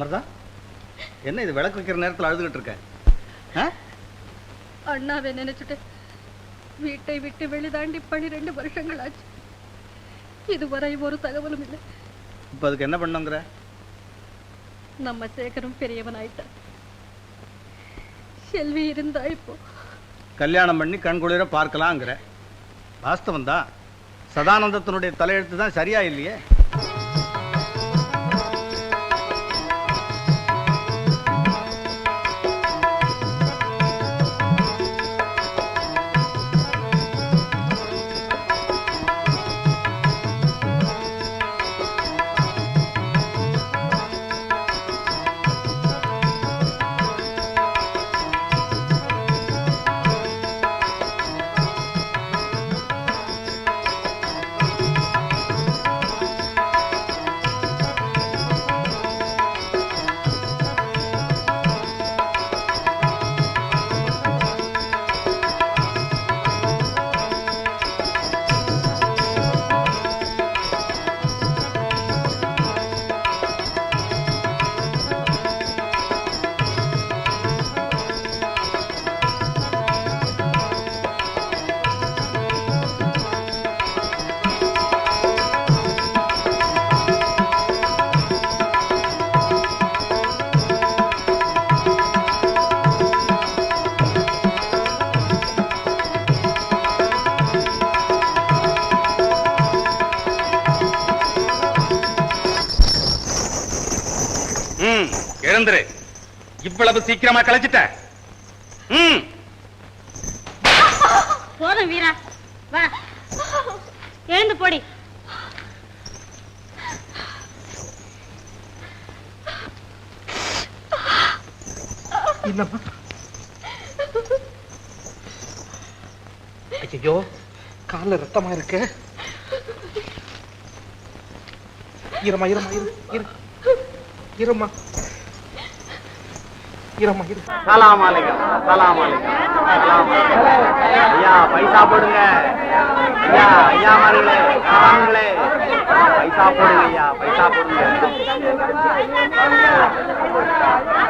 அமர்தா என்ன இது விளக்கு வைக்கிற நேரத்தில் அழுதுகிட்டு இருக்க? அண்ணாவை நினைச்சுட்டு வீட்டை விட்டு வெளிதாண்டி பனிரெண்டு வருஷங்கள் ஆச்சு இதுவரை ஒரு தகவலும் இல்லை. இப்போ அதுக்கு என்ன பண்ணுங்கிற? நம்ம சேகரும் பெரியவன் ஆயிட்டான் செல்வி இருந்தா இப்போ கல்யாணம் பண்ணி கண்குளிர பார்க்கலாங்கிற. வாஸ்தவம் தான் சதானந்தத்தினுடைய தலையெழுத்து தான் சரியா இல்லையே? இவ்வளவு சீக்கிரமா கலைச்சிட்ட ம். போதும் வீரா. வா. எழுந்து போடி. ஐயோ கால்ல ரத்தமா இருக்கு. இருமா இருமா இரு இரு. இருமா. இருமா இரு. சலாம் அலைக்கும் சலாம் அலைக்கும். சலாம் ஐயா பைசா போடுங்க. ஐயா ஐயா மார்களே வாங்களே பைசா போடுங்க ஐயா பைசா போடுங்க.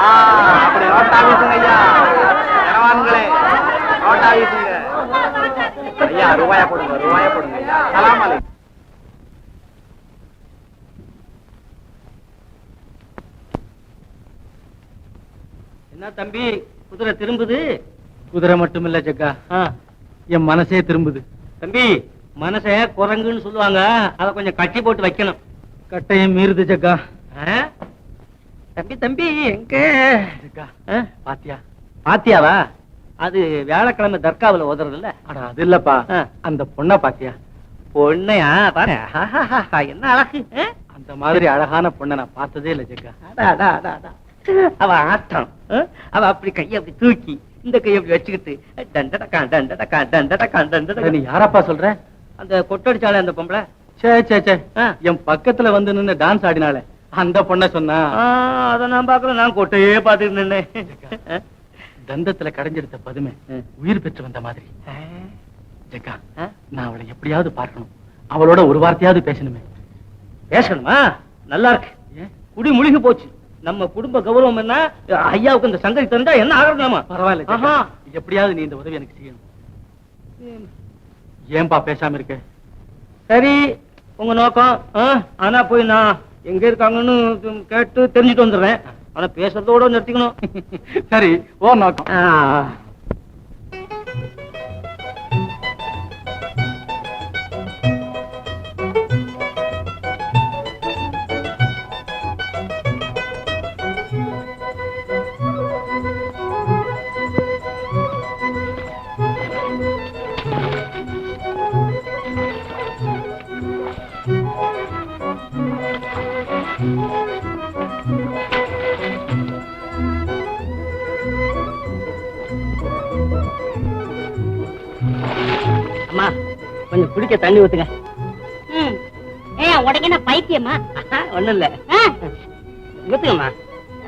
ஆ அப்படி நோட்டா வீசுங்க ஐயா. இரவான்களே நோட்டா வீசுங்க. ஐயா ரூபாயா போடுங்க ரூபாயா போடுங்க ஐயா. சலாம் அலைக்கும் என்ன தம்பி குதிரை திரும்புது. குதிரை மட்டும் இல்ல ஜக்கா என் மனசே திரும்புது. தம்பி மனச குரங்குன்னு சொல்லுவாங்க. அத கொஞ்சம் கட்டி போட்டு வைக்கணும். கட்டையும் மீறுது ஜக்கா? தம்பி தம்பி எங்க? ஜக்கா? பாத்தியா? பாத்தியாவா? அது வியாழக்கிழமை தர்காவுல ஓதுறது இல்ல அட அது இல்லப்பா. அந்த பொண்ண பாத்தியா? பொண்ணையா? என்ன அழகு? அந்த மாதிரி அழகான பொண்ணை நான் பார்த்ததே இல்ல ஜக்கா. அடா, அடா, அடா. அவ ஆட்டம்? அவ அப்படி கையை அப்படி தூக்கி இந்த கையை அப்படி வச்சுக்கிட்டு டண்டடக்கா டண்டடக்கா அட, டண்டடக்கா. நீ யாரப்பா சொல்ற? அந்த கொட்டடிச்சாலே அந்த பொம்பளை. சே சே சே. என் பக்கத்துல வந்து நின்னு டான்ஸ் ஆடினாலே அந்த பொண்ண சொன்னா. அத நான் பாக்கல நான் கொட்டையே பாத்துட்டு நின்னேன். தந்தத்துல கடைஞ்செடுத்த பதுமை. உயிர் பெற்று வந்த மாதிரி. ஜக்கா? நான் அவளை எப்படியாவது பார்க்கணும். அவளோட ஒரு வார்த்தையாவது பேசணுமே. பேசணுமா? நல்லா இருக்கு. குடி முழுகி போச்சு. நம்ம குடும்ப கௌரவம் என்ன? ஐயாவுக்கு இந்த சங்கதி தெரிஞ்சா என்ன ஆகணுமா பரவாயில்ல ஜக்கா. ஆஹா. எப்படியாவது நீ இந்த உதவி எனக்கு செய்யணும். ஏன்பா பேசாம இருக்க? சரி உங்க நோக்கம். ஆனா போய் நான் எங்க இருக்காங்கன்னு கேட்டு தெரிஞ்சுட்டு வந்துடுறேன். ஆனா பேசுறதோட நிறுத்திக்கணும். சரி ஓ நோக்கம். கொஞ்சம் குடிக்க தண்ணி ஊத்துங்க. ம். ஏய் உடனே என்ன பைத்தியமா? ஒண்ணும் இல்ல? ஊத்துங்கம்மா.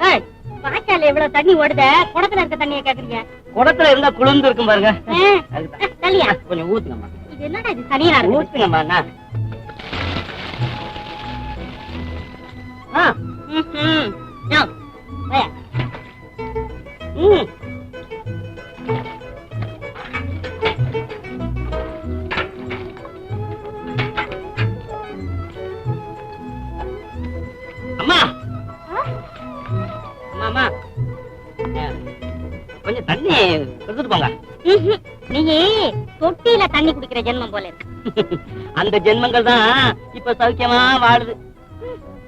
ஏய் வாய்க்கால எவ்வளவு தண்ணி ஓடுத? குடத்துல இருக்க தண்ணிய கேக்குறீங்க. குடத்துல இருந்தா குளிர்ந்து இருக்கும் பாருங்க. தள்ளியா? கொஞ்சம் ஊத்துங்கம்மா. இது என்னடா இது தனியா இருக்கு? ஊத்துங்கம்மா நான் ஆ. யோ, வாயா. ம். கொடுத்துட்டு போங்க. நீ தொட்டியில தண்ணி குடிக்கிற ஜென்மம் போல இருக்கு. அந்த ஜென்மங்கள் தான் இப்ப சௌக்கியமா வாழுது.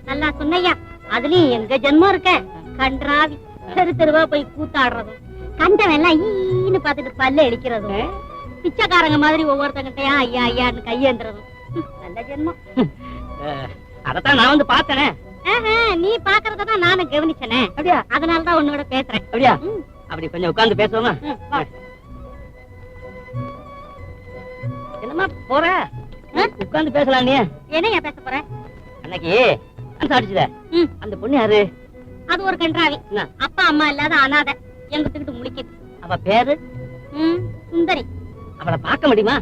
நல்லா சொன்னையா அதுலயும் எங்க ஜென்மம் இருக்க? கன்றாவி. தெரு தெருவா போய் கூத்தாடுறதும் கண்டவன் எல்லாம் ஈன்னு பாத்துட்டு பல்ல அடிக்கிறதும் பிச்சைக்காரங்க மாதிரி ஒவ்வொருத்தங்கிட்டயா ஐயா ஐயான்னு கையேந்துறதும். நல்ல ஜென்மம். அதத்தான் நான் வந்து பார்த்தேனே. நீ பாக்குறதான் நானும் கவனிச்சனே. அப்படியா? அதனாலதான் உன்னோட பேசுறேன். அப்படியா. அப்படி கொஞ்சம் உட்கார்ந்து பேசுவோமா? ம், வா. என்னம்மா போற? உட்கார்ந்து பேசலாம் நீ. என்னையா பேச போற? அன்னைக்கு ம். அந்த பொண்ணு யாரு? அது ஒரு கன்றாவி. என்ன? அப்பா அம்மா இல்லாத அனாதை. எங்கிட்டு முழிக்குது. அவ பேரு? சுந்தரி. அவளை பார்க்க முடியுமா?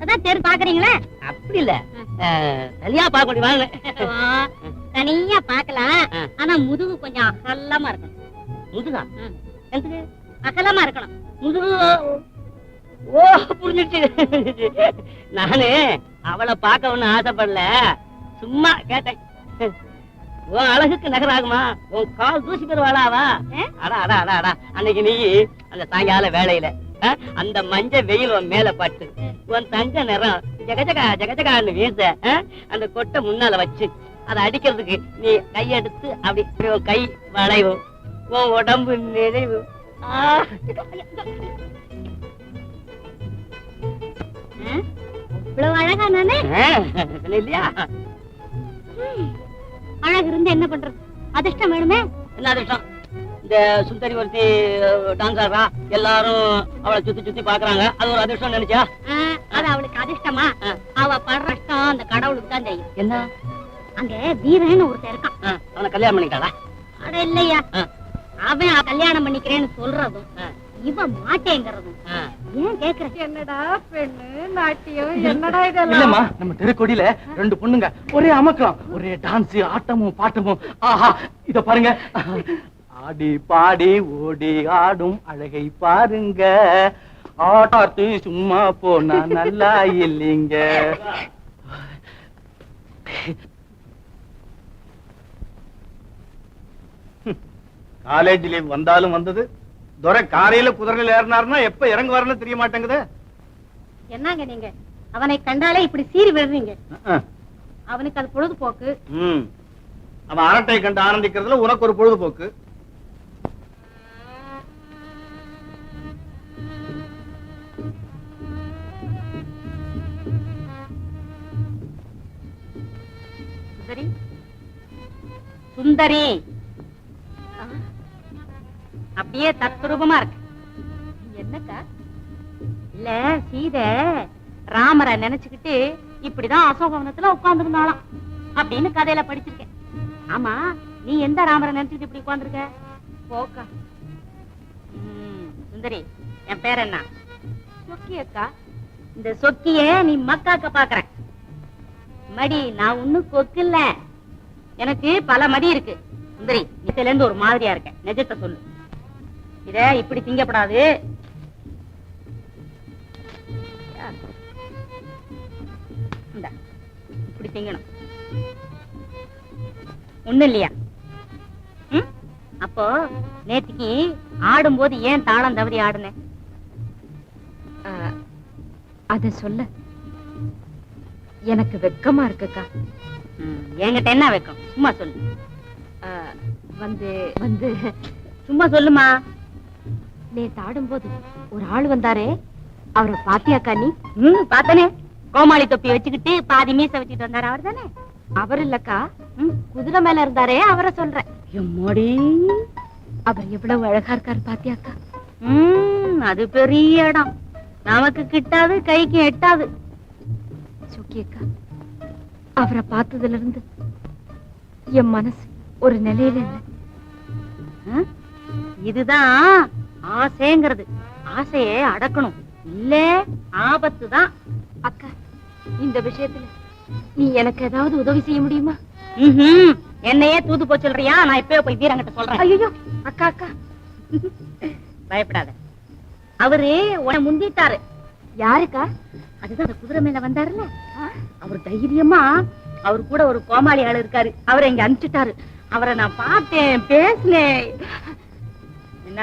அதான் தெரு பாக்குறீங்களே அப்படி இல்ல. தனியா பார்க்க முடியுமா தனியா பாக்கலாம். ஆனா முதுகு கொஞ்சம் அகலமா இருக்கணும். முதுகா? ம். எதுக்கு அகலமா இருக்கணும் முதுகு ஓ புரிஞ்சிருச்சு நானு அவளை பார்க்க ஒண்ணு ஆசைப்படல சும்மா கேட்டேன் உன் அழகுக்கு நகராகுமா உன் கால் தூசி பெறுவாளாவா ஏ? அடா அடா அடா அடா அன்னைக்கு நீ அந்த சாயங்கால வேலையில அந்த மஞ்ச வெயில் உன் மேல பட்டு உன் தங்க நிறம் ஜகஜகா ஜகஜகான்னு வீச அந்த கொட்டை முன்னால வச்சு அதை அடிக்கிறதுக்கு நீ கையெடுத்து அப்படி கை வளைவும் உன் உடம்பு நிறைவு? இவ்வளவு அழகா நானே? இல்லையா? அழகு இருந்து என்ன பண்றது? அதிர்ஷ்டம் வேணுமே? என்ன அதிர்ஷ்டம்? இந்த சுந்தரி ஒருத்தி டான்ஸ் ஆடுறா. எல்லாரும் அவளை சுத்தி சுத்தி பாக்குறாங்க. அது ஒரு அதிர்ஷ்டம் நினைச்சா? அது அவளுக்கு அதிர்ஷ்டமா. அவ படுற கஷ்டம் அந்த கடவுளுக்கு தான் தெரியும். என்ன? அங்க வீரன்னு ஒருத்தன் இருக்கான். அவனை கல்யாணம் பண்ணிட்டாளா அட இல்லையா. அவன் கல்யாணம் பண்ணிக்கிறேன்னு சொல்றதும். இவன் மாட்டேங்கிறதும். ஏன் கேக்குற? என்னடா பெண்ணு நாட்டியம் என்னடா இல்லம்மா நம்ம தெருக்கொடியில ரெண்டு பொண்ணுங்க. ஒரே அமக்கலாம் ஒரே டான்ஸ் ஆட்டமும் பாட்டமும். ஆஹா இத பாருங்க. ஆடி பாடி ஓடி ஆடும் அழகை பாருங்க. ஆட்டாத்து சும்மா போனா நல்லா இல்லைங்க. காலேஜ் லீவ் வந்தாலும் வந்தது. துரை காரையில குதிரையில் ஏறினாருன்னா எப்ப இறங்குவாருன்னு தெரிய மாட்டேங்குது. என்னங்க நீங்க? அவனை கண்டாலே இப்படி சீறி விடுறீங்க. அவனுக்கு அது பொழுதுபோக்கு. அவன் அரட்டை கண்டு ஆனந்திக்கிறதுல உனக்கு ஒரு பொழுதுபோக்கு. சுந்தரி? சுந்தரி? அப்படியே தத்ரூபமா இருக்கு. என்னக்கா? இல்ல சீதை ராமரை நினைச்சுக்கிட்டு இப்படிதான் அசோகவனத்துல உட்கார்ந்துருந்தாளாம் அப்படின்னு கதையில படிச்சிருக்கேன். ஆமா நீ எந்த ராமரை நினைச்சுக்கிட்டு இப்படி உட்கார்ந்துருக்க? போக்கா. சுந்தரி என் பேர் என்ன? சொக்கி அக்கா இந்த சொக்கிய நீ மக்காக்க பாக்குற மடி நான் ஒண்ணும் கொக்கு இல்ல. எனக்கு பல மடி இருக்கு. சுந்தரி இதுல இருந்து ஒரு மாதிரியா இருக்கேன் நிஜத்தை சொல்லு. இத இப்படி திங்கப்படாது. இப்படி திங்கணும். ஒண்ணு இல்லையா? அப்போ நேத்திக்கு ஆடும்போது ஏன் தாளம் தவறி ஆடுனேன் அத சொல்ல. எனக்கு வெக்கமா இருக்குக்கா. என்கிட்ட என்ன வைக்கும்? சும்மா சொல்லு. வந்து வந்து. சும்மா சொல்லுமா? நேத்து ஆடும்போது ஒரு ஆள் வந்தாரே. அவரை பாத்தியாக்கா நீ ம் பாத்தனே கோமாளி தொப்பி வச்சுக்கிட்டு பாதி மீச வச்சுட்டு வந்தாரு. அவர் தானே? அவர் இல்லக்கா. ம், குதிரை மேல இருந்தாரே அவரை சொல்றேன். எம்மாடி அவர் எவ்வளவு அழகா இருக்காரு பாத்தியாக்கா. ம் அது பெரிய இடம். நமக்கு கிட்டாது கைக்கு எட்டாது. சுக்கியக்கா அவரை பார்த்ததுல இருந்து என் மனசு ஒரு நிலையில இல்லை. இதுதான். ஆசைங்கிறது. ஆசையை அடக்கணும். இல்ல ஆபத்து தான். அக்கா இந்த விஷயத்துல நீ எனக்கு ஏதாவது உதவி செய்ய முடியுமா? என்னையே தூது போய் சொல்றியா? நான் இப்பவே போய் வீரங்கிட்ட சொல்றேன். ஐயோ அக்கா அக்கா. பயப்படாத. அவரு உன்னை முந்திட்டாரு. யாருக்கா? அதுதான் குதிரை மேல வந்தாருல்ல? அவர் தைரியமா அவர் கூட ஒரு கோமாளி ஆளு இருக்காரு. அவரை இங்க அனுப்பிச்சிட்டாரு. அவரை நான் பார்த்தேன் பேசினேன். என்ன?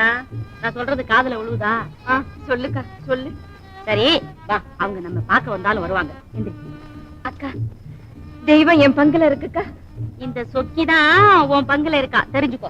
நான் சொல்றது காதுல விழுவுதா சொல்லுக்கா சொல்லு. சரி வா அவங்க நம்ம பார்க்க வந்தாலும் வருவாங்க. அக்கா தெய்வம் என் பங்குல இருக்குக்கா. இந்த சொக்கிதான் உன் பங்குல இருக்கா? தெரிஞ்சுக்கோ.